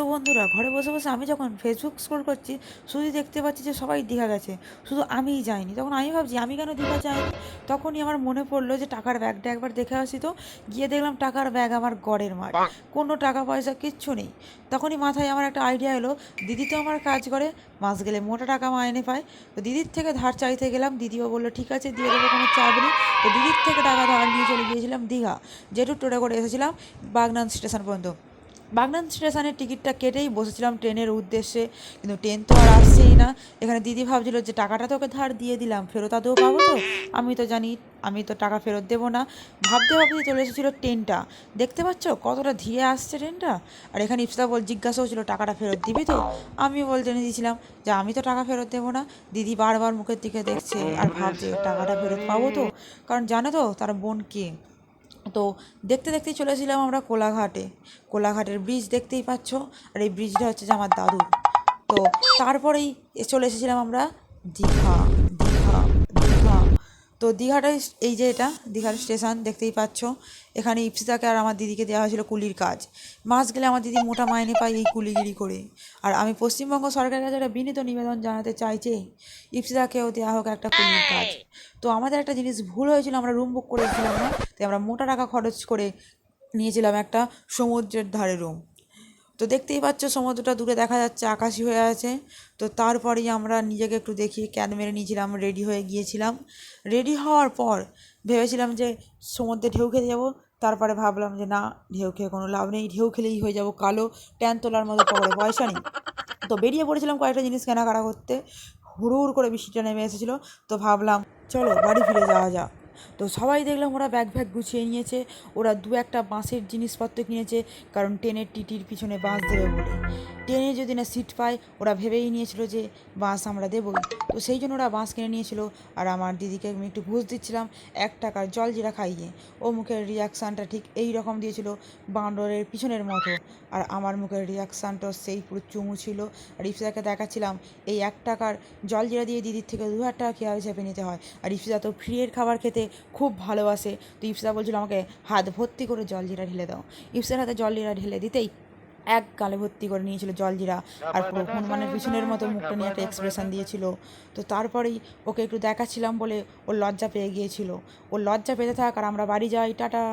তো বন্ধুরা ঘরে বসে বসে আমি যখন ফেসবুক স্ক্রোল করছি শুধু দেখতে পাচ্ছি যে সবাই দীঘা গেছে শুধু আমিই যাইনি। তখন আমি ভাবছি আমি কেন দীঘা যাইনি? তখনই আমার মনে পড়ল যে টাকার ব্যাগটা একবার দেখে আসি তো গিয়ে দেখলাম টাকার ব্যাগ আমার গড়ের মার কোনো টাকা পয়সা কিচ্ছু নেই। তখনই মাথায় আমার একটা আইডিয়া এলো দিদি তো আমার কাজ করে মাস গেলে মোটা টাকা মাইনে পায়। তো দিদির থেকে ধার চাইতে গেলাম দিদিও বলল ঠিক আছে দিয়ে দেবো কোনো চাপ নেই। তো দিদির থেকে টাকা ধার নিয়ে চলে গিয়েছিলাম দীঘা। যেটু টোটো করে এসেছিলাম বাগনান স্টেশন পর্যন্ত। বাগনান স্টেশনের টিকিটটা কেটেই বসেছিলাম ট্রেনের উদ্দেশ্যে, কিন্তু ট্রেন তো আর আসছেই না। এখানে দিদি ভাবছিল যে টাকাটা তোকে ধার দিয়ে দিলাম, ফেরত আদৌ পাবো তো? আমি তো জানি, আমি তো টাকা ফেরত দেবো না। ভাবতে ভাবতে চলে এসেছিল ট্রেনটা। দেখতে পাচ্ছ কতটা ধীরে আসছে ট্রেনটা? আর এখানে ইপসা বল জিজ্ঞাসা হচ্ছিল টাকাটা ফেরত দিবি তো? আমি বলতে দিয়েছিলাম যে, আমি তো টাকা ফেরত দেবো না। দিদি বারবার মুখের দিকে দেখছে আর ভাবছে, টাকাটা ফেরত পাবো তো? কারণ জানো তো, তার বোন কে? তো দেখতে দেখতেই চলেছিলাম আমরা কোলাঘাটে। কোলাঘাটের ব্রিজ দেখতেই পাচ্ছ, আর এই ব্রিজটা হচ্ছে যে আমার দাদুর। তো তারপরেই চলে এসেছিলাম আমরা দীঘা। তো দীঘাটাই এই যে এটা দীঘার স্টেশন দেখতেই পাচ্ছ। এখানে ইপসিতাকে আর আমার দিদিকে দেওয়া হয়েছিল কুলির কাজ। মাস গেলে আমার দিদি মোটা মাইনে পায় এই কুলিগিরি করে। আর আমি পশ্চিমবঙ্গ সরকারের কাছে একটা বিনীত নিবেদন জানাতে চাই যে ইপসিতাকেও দেওয়া হোক একটা কুলির কাজ। তো আমাদের একটা জিনিস ভুল হয়েছিল আমরা রুম বুক করেছিলাম না তাই আমরা মোটা টাকা খরচ করে নিয়েছিলাম একটা সমুদ্রের ধারে রুম তো দেখতেই পাচ্ছ সমুদ্রটা দূরে দেখা যাচ্ছে, আকাশি হয়ে আছে। তো তারপরেই আমরা নিজেকে একটু দেখিয়ে ক্যান মেরে নিয়েছিলাম, রেডি হয়ে গিয়েছিলাম। রেডি হওয়ার পর ভেবেছিলাম যে সমুদ্রে ঢেউ খেতে যাব, তারপরে ভাবলাম যে না, ঢেউ খেয়ে কোনো লাভ নেই, ঢেউ খেলেই হয়ে যাব কালো ট্যান তোলার মতো পকেটে পয়সা নেই। তো বেরিয়ে পড়েছিলাম কয়েকটা জিনিস কেনাকাটা করতে হুড়ুহুড় করে বৃষ্টিটা নেমে এসেছিল, তো ভাবলাম চলো বাড়ি ফিরে যাওয়া যাক। তো সবাই দেখলাম ওরা ব্যাগ ফ্যাগ গুছিয়ে নিয়েছে। ওরা দু একটা বাঁশের জিনিসপত্র কিনেছে, কারণ ট্রেনের টিটির পিছনে বাঁশ দেবে বলে। ট্রেনে যদি না সিট পায়, ওরা ভেবেই নিয়েছিল যে বাঁশ আমরা দেবই। তো সেই জন্য ওরা বাঁশ কিনে নিয়েছিল। আর আমার দিদিকে আমি একটু ঘুষ দিচ্ছিলাম, এক টাকার জল জিরা খাইয়ে। ও মুখের রিয়াকশানটা ঠিক এই রকম দিয়েছিল বাঁদরের পিছনের মতো। আর আমার মুখের রিয়াকশানটা সেই পুরো চুমু ছিল। আর ইফসাকে দেখাচ্ছিলাম, এই এক টাকার জল জিরা দিয়ে দিদির থেকে দু হাজার টাকা কীভাবে চেপে নিতে হয়। আর ইফসা তো ফ্রিয়ের খাবার খেতে খুব ভালোবাসে। তো ইফসা বলছিল, আমাকে হাত ভর্তি করে জল জিরা ঢেলে দাও। ইফসার হাতে জল জিরা ঢেলে দিতেই এক গালে ভর্তি করে নিয়েছিল জলজিরা। আর হনুমানের পিছনের মতো মুখটা নিয়ে একটা এক্সপ্রেশন দিয়েছিল। তো তারপরেই ওকে একটু দেখাচ্ছিলাম বলে ওর লজ্জা পেয়ে গিয়েছিল। ওর লজ্জা পেতে থাক আর আমরা বাড়ি যাই, টাটা।